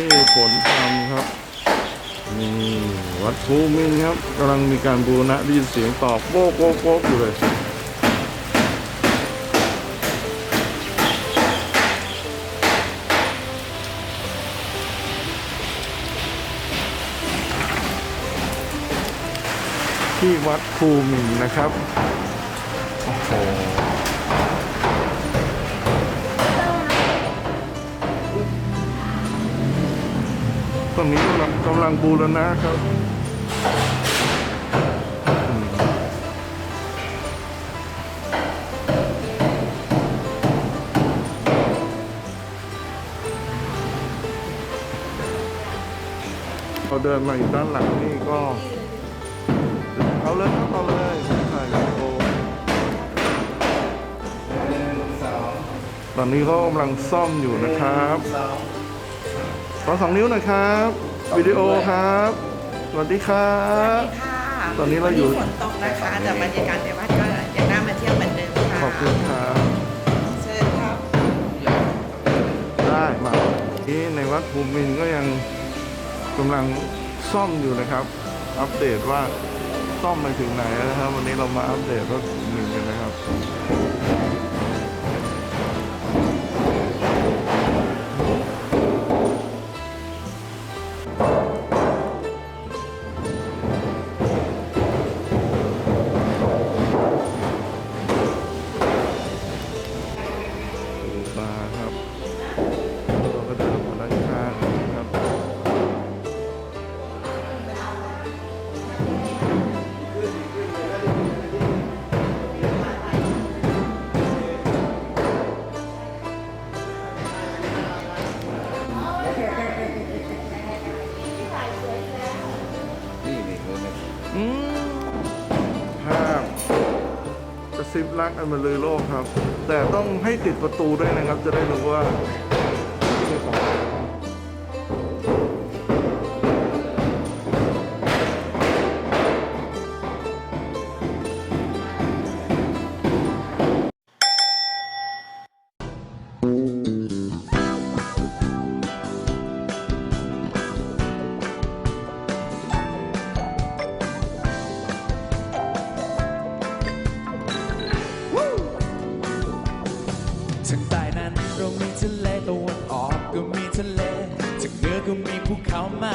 ที่ฝนทำครับนี่วัดภูมินครับกำลังมีการบูรณะได้ยินเสียงตอบโป๊กโป๊กโป๊กอยู่เลยที่วัดภูมินนะครับ โอ้โห อนนี้กำลังกำลังบูรณะครับเราเดินมาอยู่ด้านหลังนี่ก็เอาเลยครับเอาเลยถ่ายวิดีโอตอนนี้เขากำลังซ่อมอยู่นะครับ ขอสองนิ้วหน่อยครับวิดีโอครับสวัสดีครับค่ะตอนนี้เราอยู่ วัฝนตกนะคะ แต่บรรยากาศในวัดก็ยังน่ามาเที่ยวเหมือนเดิมค่ะขอบคุณครับเชิญครับได้มาที่ในวัดภูมินทร์ก็ยังกำลังซ่อมอยู่นะครับ อัปเดตว่าซ่อมไปถึงไหนแล้วนะครับ วันนี้เรามาอัปเดตวัดภูมินทร์กันนะครับ มาครับเราก็เดินมาด้านข้างนะครับนี่เลยนะอืม กระซิบรักอันบรรลือโลกครับ แต่ต้องให้ติดประตูด้วยนะครับ จะได้รู้ว่า ทางใต้นั้นเรามีทะเลตะวันออกก็มีทะเลทางเหนือก็มีภูเขามา